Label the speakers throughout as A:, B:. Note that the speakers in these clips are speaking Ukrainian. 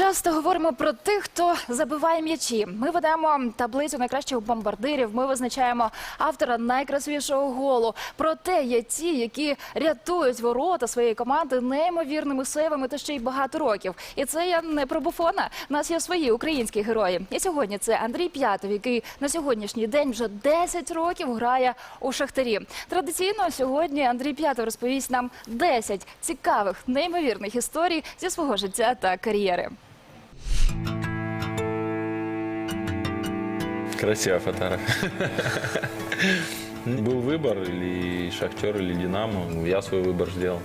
A: Часто говоримо про тих, хто забиває м'ячі. Ми ведемо таблицю найкращих бомбардирів. Ми визначаємо автора найкрасивішого голу. Проте є ті, які рятують ворота своєї команди неймовірними сейвами та ще й багато років. І це я не про буфона. У нас є свої українські герої. І сьогодні це Андрій П'ятов, який на сьогоднішній день вже 10 років грає у Шахтарі. Традиційно сьогодні Андрій П'ятов розповість нам 10 цікавих, неймовірних історій зі свого життя та кар'єри.
B: Красивая фотография. Был выбор или Шахтер, или Динамо. Я свой выбор сделал.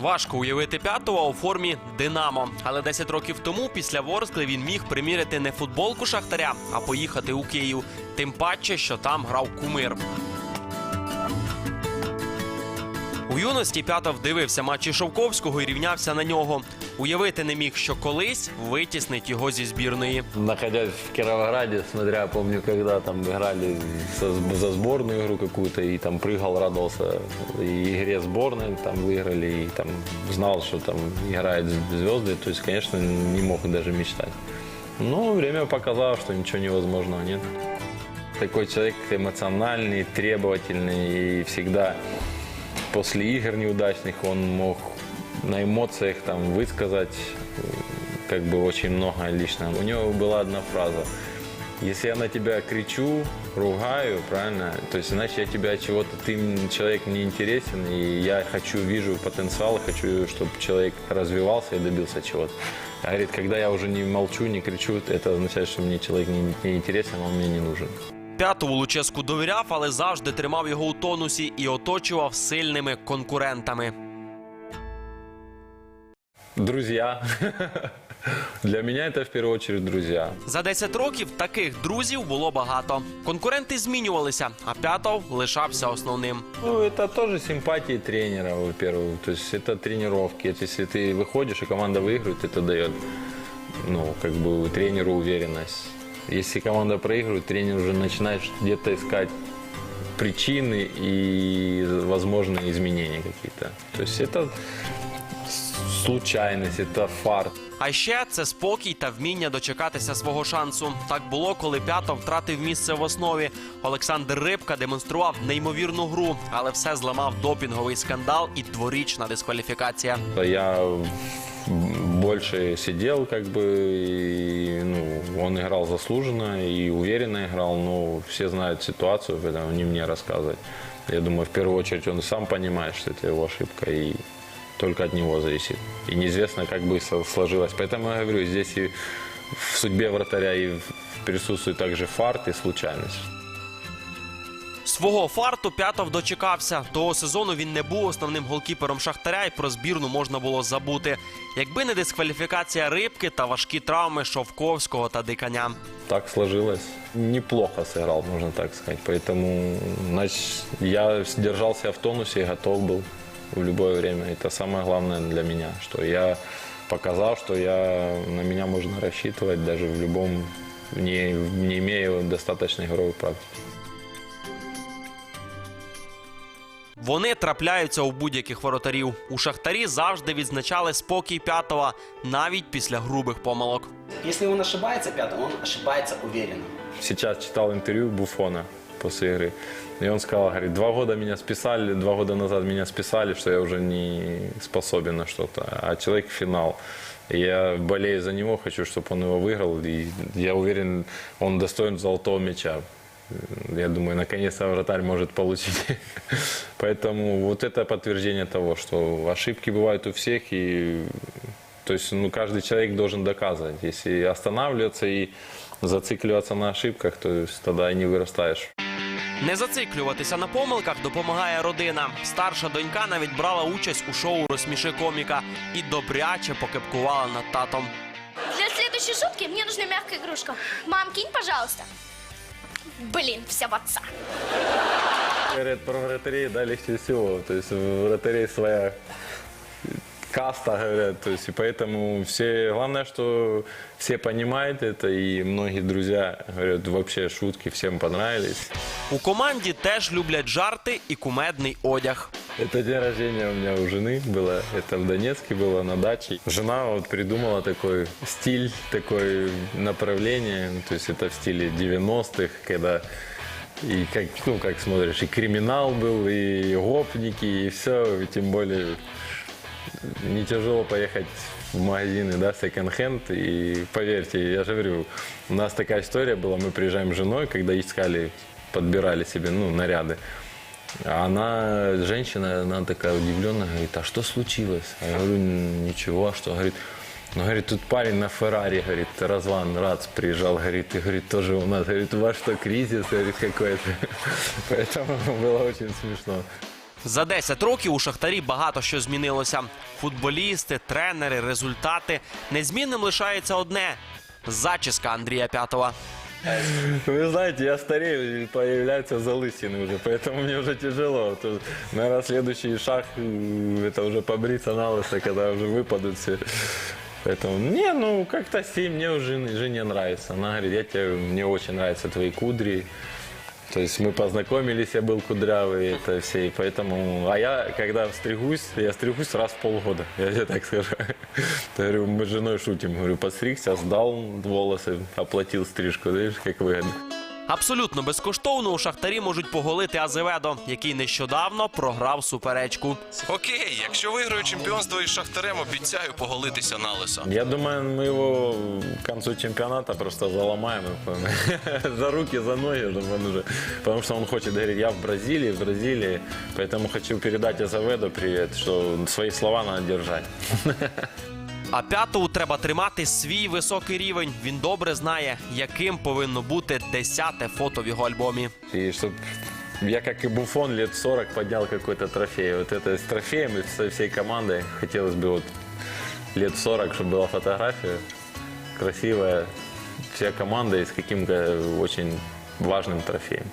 C: Важко уявити п'ятого у формі Динамо. Але 10 років тому, після Ворскли, він міг приміряти не футболку Шахтаря, а поїхати у Київ. Тим паче, що там грав кумир. У юності П'ятов дивився матчі Шовковського і рівнявся на нього. Уявити не міг, що колись витіснить його зі збірної.
B: Находясь в Кировограде, смотря, помню, когда там играли со- за сборную игру какую-то, и там прыгал, радовался и игре сборной, там выиграли, и там знал, что там играют звезды, то есть, конечно, не мог даже мечтать. Но время показало, что ничего невозможного нет. Такой человек эмоциональный, требовательный и всегда после игр неудачных он мог на эмоциях там высказать э, как бы очень много лично. У него была одна фраза. Если я на тебя кричу, ругаю, правильно, то есть значит я тебя чего-то, ты м, человек мне интересен, и я хочу, вижу потенциал, хочу, чтобы человек развивался и добился чего-то. А Говорит, когда я уже не молчу, не кричу, это означает, что мне человек не, не интересен, он мне не нужен.
C: П'ятову Луческу довіряв, але завжди тримав його у тонусі і оточував сильними конкурентами.
B: Друзья. Для меня это в первую очередь друзья.
C: За 10 років таких друзів було багато. Конкуренти змінювалися, а П'ятов лишався основним.
B: Ну, это тоже симпатии тренера, во-первых. То есть это тренировки. Это если ты выходишь, и команда выигрывает, это дает, ну, как бы тренеру уверенность. Если команда проигрывает, тренер уже начинает где-то искать причины и возможные изменения какие-то. То есть это с- случайность, это фарт.
C: А ще це спокій та вміння дочекатися свого шансу. Так було, коли П'ятов втратив місце в основі. Олександр Рибка демонстрував неймовірну гру, але все зламав допінговий скандал і дворічна дискваліфікація.
B: Я больше сидел, как бы, и, ну, он играл заслуженно и уверенно играл, но все знают ситуацию, поэтому не мне рассказывать. Я думаю, в первую очередь он сам понимает, что это его ошибка, и только от него зависит. И неизвестно, как бы со- сложилось. Поэтому я говорю, здесь и в судьбе вратаря и в- присутствует также фарт и случайность.
C: Свого фарту П'ятов дочекався. Того сезону він не був основним голкіпером Шахтаря, і про збірну можна було забути. Якби не дискваліфікація рибки та важкі травми Шовковського та Диканя.
B: так сложилось. Неплохо сыграл, можно так сказать. Поэтому значит, я держался в тонусе и готов был в любое время. Это самое главное для меня, что я показал, что я, на меня можно рассчитывать даже в любом, не, не имея достаточной игровой практики.
C: Вони трапляються у будь-яких воротарів. У Шахтарі завжди відзначали спокій П'ятова, навіть після грубих помилок.
D: Если он ошибается, пятый, он ошибается уверенно.
B: Сейчас читал интервью Буфона После игры. И он сказал, говорит, два года меня списали, два года назад меня списали, что я уже не способен на что-то. А человек финал. Я болею за него, хочу, чтобы он его выиграл. И я уверен, он достоин золотого мяча. Я думаю, наконец-то вратарь может получить. Поэтому вот это подтверждение того, что ошибки бывают у всех, и то есть ну, каждый человек должен доказывать. Если останавливаться и зацикливаться на ошибках, то есть тогда и не вырастаешь.
C: Не зациклюватися на помилках допомагає родина. Старша донька навіть брала участь у шоу Розсміши коміка і добряче покепкувала над татом.
E: Для следующей шутки мне нужна мягкая игрушка. Мам, кинь, пожалуйста. Блин, вся в отца.
B: Говорят, про вратарей, да, легче всего. То есть вратарей своя каста, говорят. То есть и поэтому все... Главное, что все понимают это, и многие друзья говорят, вообще шутки всем понравились.
C: У команді теж люблять жарти і кумедний одяг.
B: Это день рождения у меня у жены было. Это в Донецке было на даче. Жена вот придумала такой стиль, такое направление. Ну, То есть это в стиле 90-х, когда и как, ну, как смотришь, и криминал был, и гопники, и все. Тем более не тяжело поехать в магазины, да, секонд-хенд. И поверьте, я же говорю, у нас такая история была, мы приезжаем с женой, когда искали, подбирали себе, ну, наряды. А она, женщина, она такая удивленная, говорит, а что случилось? А я говорю, ничего, а что? Говорит, ну, говорит, тут парень на Феррари, говорит, Разван Рац приезжал, говорит, и, говорит, тоже у нас, говорит, у вас что, кризис, говорит, какой-то. Поэтому было очень смешно.
C: За 10 років у Шахтарі багато що змінилося. Футболісти, тренери, результати. Незмінним лишається одне зачіска Андрія П'ятова.
B: Вы знаете, я старею, и появляются залысины уже, поэтому мне уже тяжело. То, наверное, следующий шаг э, это уже побриться на лысо, когда уже выпадут все. Поэтому, не, ну, как-то стиль мне у жены, жене нравится. Она говорит, я тебе, мне очень нравятся твои кудри. То есть мы познакомились, я был кудрявый, это все, и поэтому... А я, когда стригусь, я стригусь раз в полгода, я тебе так скажу. Я говорю, мы с женой шутим, говорю, подстригся, сдал волосы, оплатил стрижку, видишь, как выгодно.
C: Абсолютно безкоштовно у Шахтарі можуть поголити Азеведо, який нещодавно програв суперечку.
F: Окей, якщо виграю чемпіонство із Шахтарем, обіцяю поголитися на лисо.
B: Я думаю, мы его к концу чемпионата просто заломаем его за руки, за ноги, чтобы он уже, потому что он хочет, говорит, я в Бразилии, в Бразилии, поэтому хочу передать Азаведу привет, что свои слова надо держать.
C: А п'ятову треба тримати свій високий рівень. Він добре знає, яким повинно бути десяте фото в його альбомі.
B: И чтобы я, как и Буфон, лет 40 поднял какой-то трофей. Вот это с трофеем и со всей командой хотелось бы вот лет 40, чтобы была фотография красивая, вся команда и с каким-то очень важным трофеем.